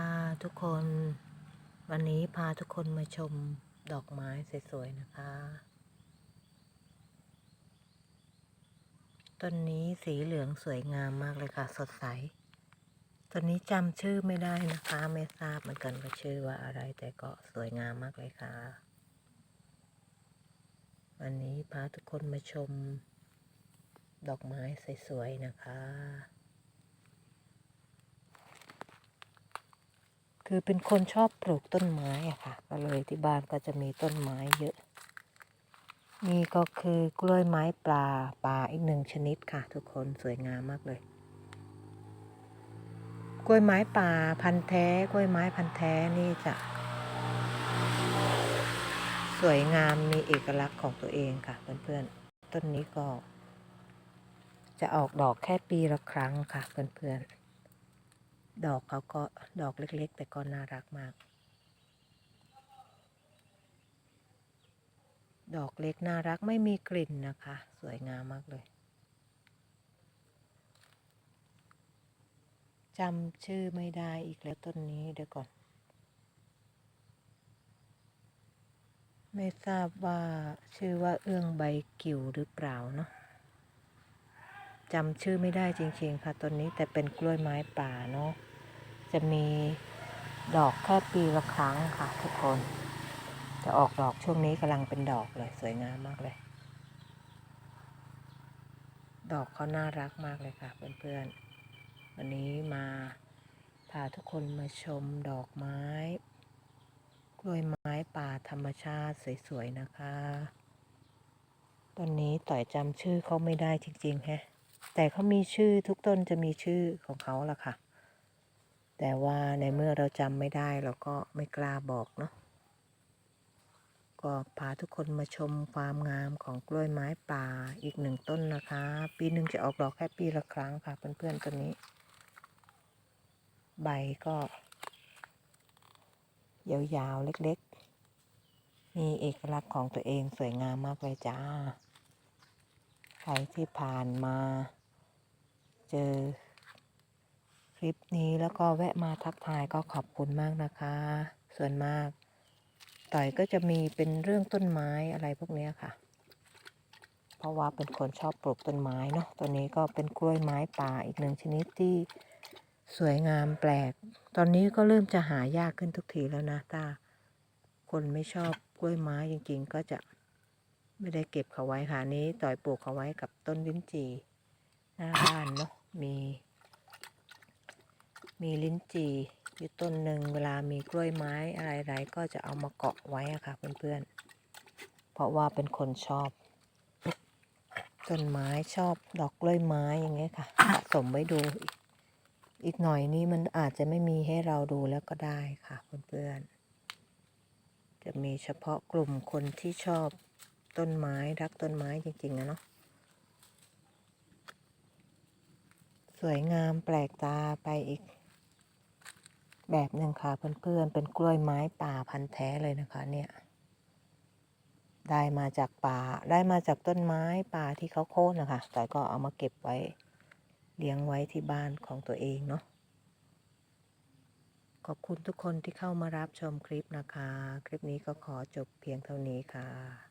ค่ะทุกคนวันนี้พาทุกคนมาชมดอกไม้สวยๆนะคะ ต้นนี้สีเหลืองสวยงามมากเลยค่ะสดใสต้นนี้จำชื่อไม่ได้นะคะ ไม่ทราบเหมือนกันว่าชื่อว่าอะไรแต่ก็สวยงามมากเลยค่ะ วันนี้พาทุกคนมาชม ดอกไม้สวยๆนะคะ คือเป็นคนชอบปลูกต้นไม้อะค่ะ ก็เลยที่บ้านก็จะมีต้นไม้เยอะ นี่ก็คือกล้วยไม้ปลาปลาอีกหนึ่งชนิดค่ะ ทุกคนสวยงามมากเลย กล้วยไม้ป่าพันธุ์แท้ กล้วยไม้พันธุ์แท้นี่จะสวยงามมีเอกลักษณ์ของตัวเองค่ะ เพื่อนๆ ต้นนี้ก็ จะออกดอกแค่ปีละครั้งค่ะ เพื่อนๆ ดอกเขาก็ดอกเล็กๆ แต่ก็น่ารักมาก ดอกเล็กน่ารักไม่มีกลิ่นนะคะ สวยงามมากเลยจำชื่อไม่ได้อีกแล้วต้นนี้เดี๋ยวก่อน ไม่ทราบว่าชื่อว่าเอื้องใบกิ่วหรือเปล่าเนาะ จำชื่อไม่ได้จริงๆค่ะต้นนี้แต่เป็นกล้วยไม้ป่าเนาะจะมีดอกแค่ปีละครั้งค่ะ ทุกคนจะออกดอกช่วงนี้กำลังเป็นดอกเลยสวยงามมากเลย ดอกเขาน่ารักมากเลยค่ะ เพื่อนๆ วันนี้มาพาทุกคนมาชมดอกไม้ กล้วยไม้ป่าธรรมชาติสวยๆนะคะ ตอนนี้ต่อยจำชื่อเขาไม่ได้จริงๆแฮะ แต่เขามีชื่อทุกต้นจะมีชื่อของเขาล่ะค่ะ แต่ว่าในเมื่อเราจำไม่ได้เราก็ไม่กล้าบอกเนาะก็พาทุกคนมาชมความงามของกล้วยไม้ป่าอีกหนึ่งต้นนะคะ ปีหนึ่งจะออกดอกแค่ปีละครั้งค่ะเพื่อนๆต้นนี้ ใบก็ ยาวๆเล็กๆ มีเอกลักษณ์ของตัวเองสวยงามมากเลยจ้า ใครที่ผ่านมา เจอคลิปนี้แล้วก็แวะมาทักทายก็ขอบคุณมากนะคะ ส่วนมาก ต่อยก็จะมีเป็นเรื่องต้นไม้อะไรพวกนี้ค่ะ เพราะว่าเป็นคนชอบปลูกต้นไม้เนาะตัวนี้ก็เป็นกล้วยไม้ป่าอีกหนึ่งชนิดที่สวยงามแปลก ตอนนี้ก็เริ่มจะหายากขึ้นทุกทีแล้วนะตาคนไม่ชอบกล้วยไม้จริงๆ ก็จะ ไม่ได้เก็บเขาไว้ค่ะนี้ต่อยปลูกเขาไว้กับต้นลิ้นจี่หน้าบ้านเนาะมี มีลิ้นจี่อยู่ต้นหนึ่งเวลามีกล้วยไม้อะไรๆก็จะเอามาเกาะไว้อะค่ะเพื่อนๆ เพราะว่าเป็นคนชอบ ต้นไม้ชอบดอกกล้วยไม้อย่างเงี้ยค่ะสะสมไว้ดูอีกอีกหน่อยนี้มันอาจจะไม่มีให้เราดูแล้วก็ได้ค่ะเพื่อนๆ จะมีเฉพาะกลุ่มคนที่ชอบ ต้นไม้รักต้นไม้จริงๆนะเนาะสวยงามแปลกตาไปอีก แบบหนึ่งค่ะเพื่อนๆเป็นกล้วยไม้ป่าพันธุ์แท้เลยนะคะ เนี่ย ได้มาจากป่าได้มาจากต้นไม้ป่าที่เขาโค่นนะคะแต่ก็เอามาเก็บไว้เลี้ยงไว้ที่บ้านของตัวเองเนาะขอบคุณทุกคนที่เข้ามารับชมคลิปนะคะ คลิปนี้ก็ขอจบเพียงเท่านี้ค่ะ